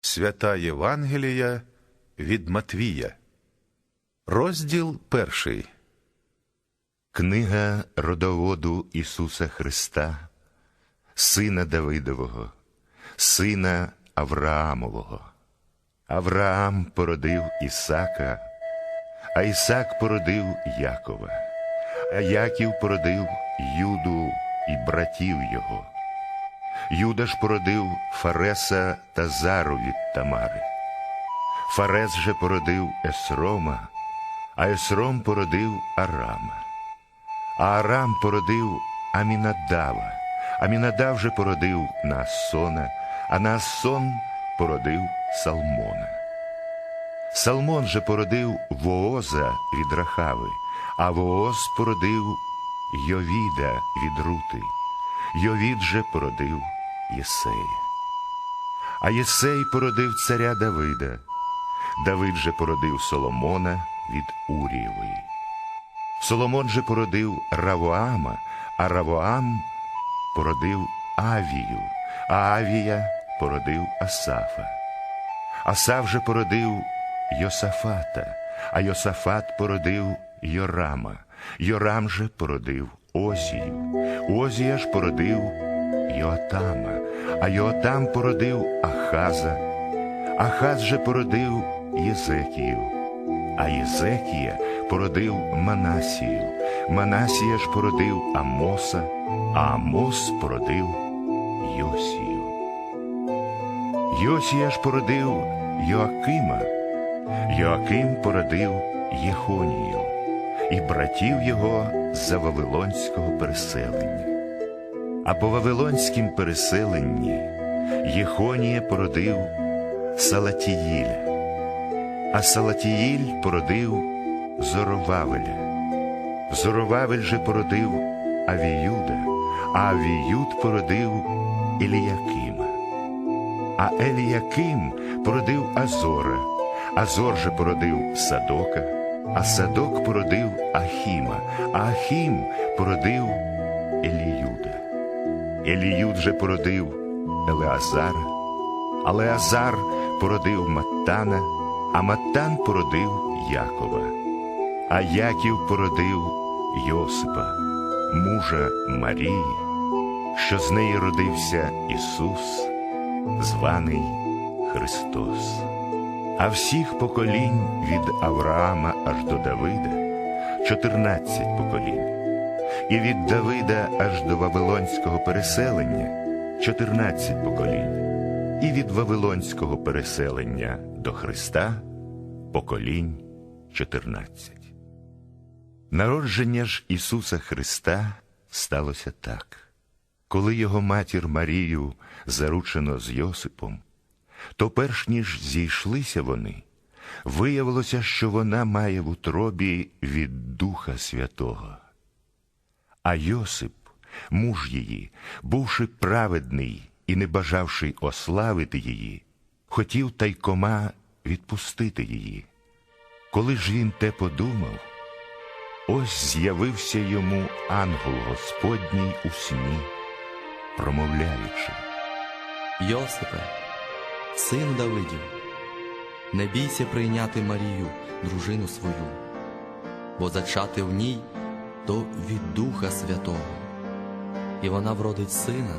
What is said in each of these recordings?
Свята Євангелія від Матвія, розділ перший. Книга родоводу Ісуса Христа, сина Давидового, сина Авраамового. Авраам породив Ісака, а Ісак породив Якова, а Яків породив Юду і братів його. Юда ж породив Фареса та Зару від Тамари. Фарес же породив Есрома, а Есром породив Арама. А Арам породив Амінадава, Амінадав же породив Наасона, а Наасон породив Салмона. Салмон же породив Вооза від Рахави, а Вооз породив Йовіда від Рути. Йовід же породив Єсея. А Єсей породив царя Давида. Давид же породив Соломона від Урієвої. Соломон же породив Равоама, а Равоам породив Авію, а Авія породив Асафа. Асав же породив Йосафата, а Йосафат породив Йорама, Йорам же породив Озію, Озія ж породив Йоатама, а Йоатам породив Ахаза, Ахаз же породив Єзекію, а Єзекія породив Манасію, Манасія ж породив Амоса, а Амос породив Йосію. Йосія ж породив Йоакима, Йоаким породив Єхонію і братів його за Вавилонського переселення. А по Вавилонськім переселенні Єхонія породив Салатіїля, а Салатіїль породив Зоровавеля. Зоровавель же породив Авіюда, а Авіюд породив Еліякима. А Еліяким породив Азора, Азор же породив Садока, а Садок породив Ахіма, а Ахім породив Еліюда. Еліюд же породив Елеазара, а Леазар породив Маттана, а Маттан породив Якова, а Яків породив Йосипа, мужа Марії, що з неї родився Ісус, званий Христос. А всіх поколінь від Авраама аж до Давида. Чотирнадцять поколінь, і від Давида аж до Вавилонського переселення. Чотирнадцять поколінь, і від Вавилонського переселення до Христа поколінь чотирнадцять. Народження ж Ісуса Христа сталося так, коли його матір Марію заручено з Йосипом, то перш ніж зійшлися вони, виявилося, що вона має в утробі від Духа Святого. А Йосип, муж її, бувши праведний і не бажавши ославити її, хотів тайкома відпустити її. Коли ж він те подумав, ось з'явився йому ангел Господній у сні, промовляючи. Йосипе, син Давидів, не бійся прийняти Марію, дружину свою, бо зачати в ній то від Духа Святого, і вона вродить сина,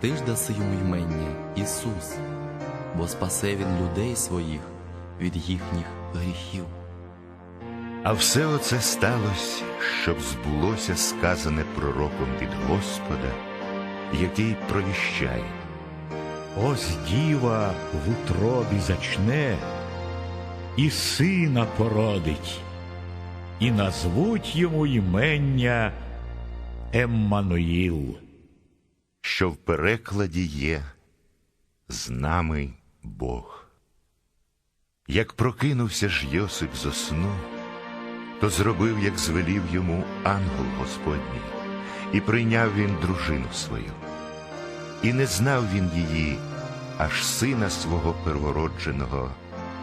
ти ж даси йому ймення Ісус, бо спасе він людей своїх від їхніх гріхів. А все оце сталося, щоб збулося сказане пророком від Господа, який провіщає. Ось діва в утробі зачне, і сина породить, і назвуть йому імення Еммануїл. що в перекладі є з нами Бог. Як прокинувся ж Йосип зо сну, то зробив, як звелів йому ангел Господній, і прийняв він дружину свою. І не знав він її, аж сина свого первородженого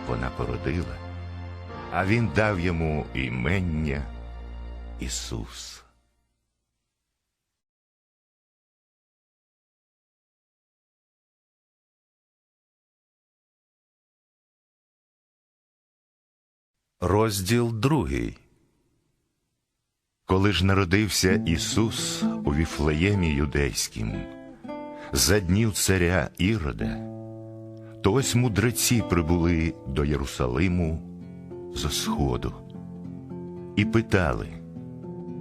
вона породила, а він дав йому імення Ісус. Розділ другий. Коли ж народився Ісус у Віфлеємі Юдейському за днів царя Ірода, то ось мудреці прибули до Єрусалиму зо сходу і питали,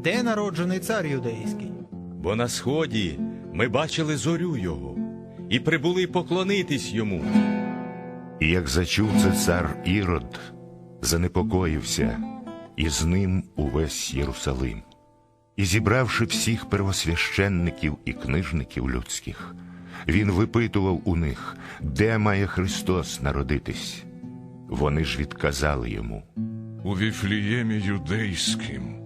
Де народжений цар юдейський? Бо на сході ми бачили зорю його і прибули поклонитись йому. і як зачув це цар Ірод, занепокоївся, і з ним увесь Єрусалим. І зібравши всіх первосвященників і книжників людських, він випитував у них, де має Христос народитись. Вони ж відказали йому. у Віфліємі юдейським,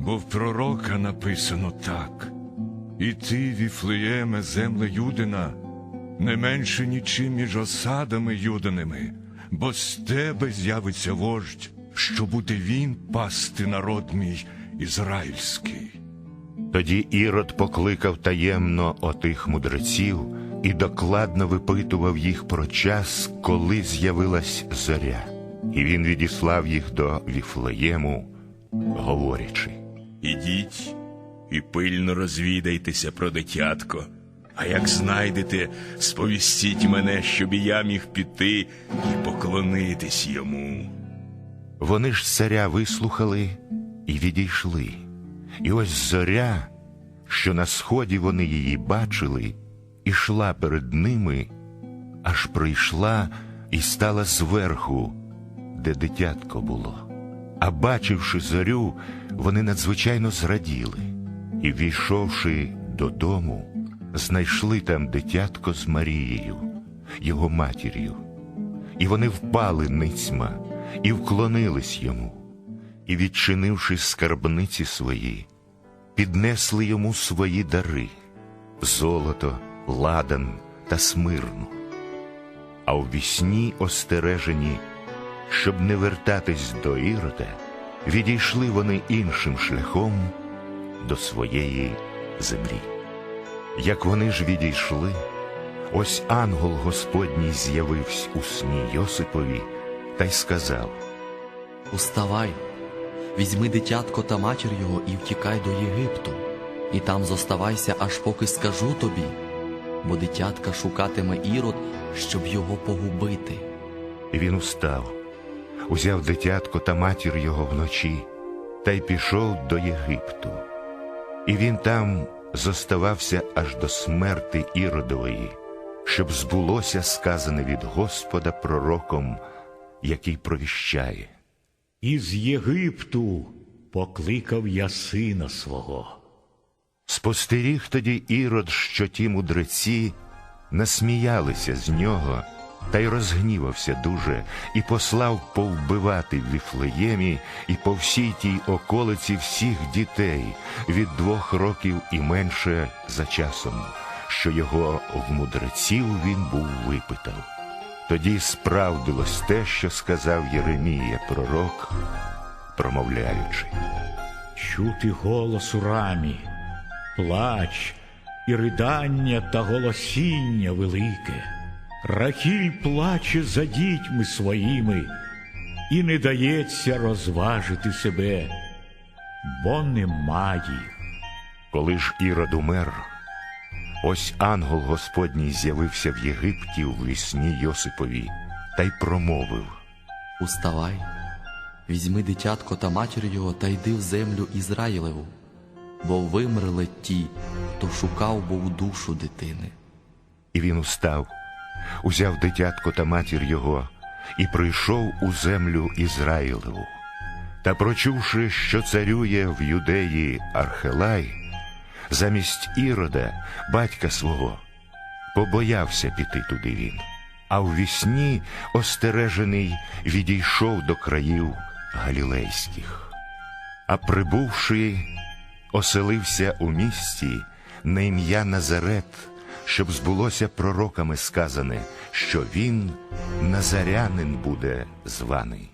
бо в пророка написано так: І ти, Віфлеєме, земле Юдина, не менше нічим між осадами юдиними, бо з тебе з'явиться вождь, що буде він пасти народ мій ізраїльський. Тоді Ірод покликав таємно отих мудреців і докладно випитував їх про час, коли з'явилась зоря. І він відіслав їх до Віфлеєму, говорячи. Ідіть і пильно розвідайтеся про дитятко. А як знайдете, сповістіть мене, щоб і я міг піти і поклонитись йому. Вони ж царя вислухали і відійшли. І ось зоря, що на сході вони її бачили, ішла перед ними, аж прийшла і стала зверху, де дитятко було. А бачивши зорю, вони надзвичайно зраділи, і, війшовши додому, знайшли там дитятко з Марією, його матір'ю. І вони впали ницьма і вклонились йому, і, відчинивши скарбниці свої, піднесли йому свої дари золото, ладан та смирну. А у вісні остережені, щоб не вертатись до Ірода, відійшли вони іншим шляхом до своєї землі. Як вони ж відійшли, ось ангел Господній з'явився у сні Йосипові та й сказав: Уставай, візьми дитятко та матір його і втікай до Єгипту, і там зоставайся, аж поки скажу тобі, бо дитятка шукатиме ірод, щоб його погубити. І він устав, узяв дитятко та матір його вночі, та й пішов до Єгипту. І він там зоставався аж до смерти Іродової, щоб збулося сказане від Господа пророком, який провіщає. Із Єгипту покликав я сина свого. Спостеріг тоді Ірод, що ті мудреці насміялися з нього, та й розгнівався дуже, і послав повбивати в Віфлеємі і по всій тій околиці всіх дітей від двох років і менше за часом, що його в мудреців він був випитав. Тоді справдилось те, що сказав Єремія пророк, промовляючи. Чути голос у рамі, плач і ридання та голосіння велике. Рахіль плаче за дітьми своїми і не дається розважити себе, бо немає їх. Коли ж Ірод умер, ось ангел Господній з'явився в Єгипті у вісні Йосипові та й промовив. Уставай, візьми дитятко та матір його та йди в землю Ізраїлеву, бо вимерли ті, хто шукав був душу дитини. І він устав, узяв дитятко та матір його і прийшов у землю Ізраїлеву. Та прочувши, що царює в юдеї Архелай, замість Ірода, батька свого, побоявся піти туди він, а в вісні остережений відійшов до країв галілейських. А прибувши, оселився у місті на ім'я Назарет, щоб збулося пророками сказане, що він назарянин буде званий.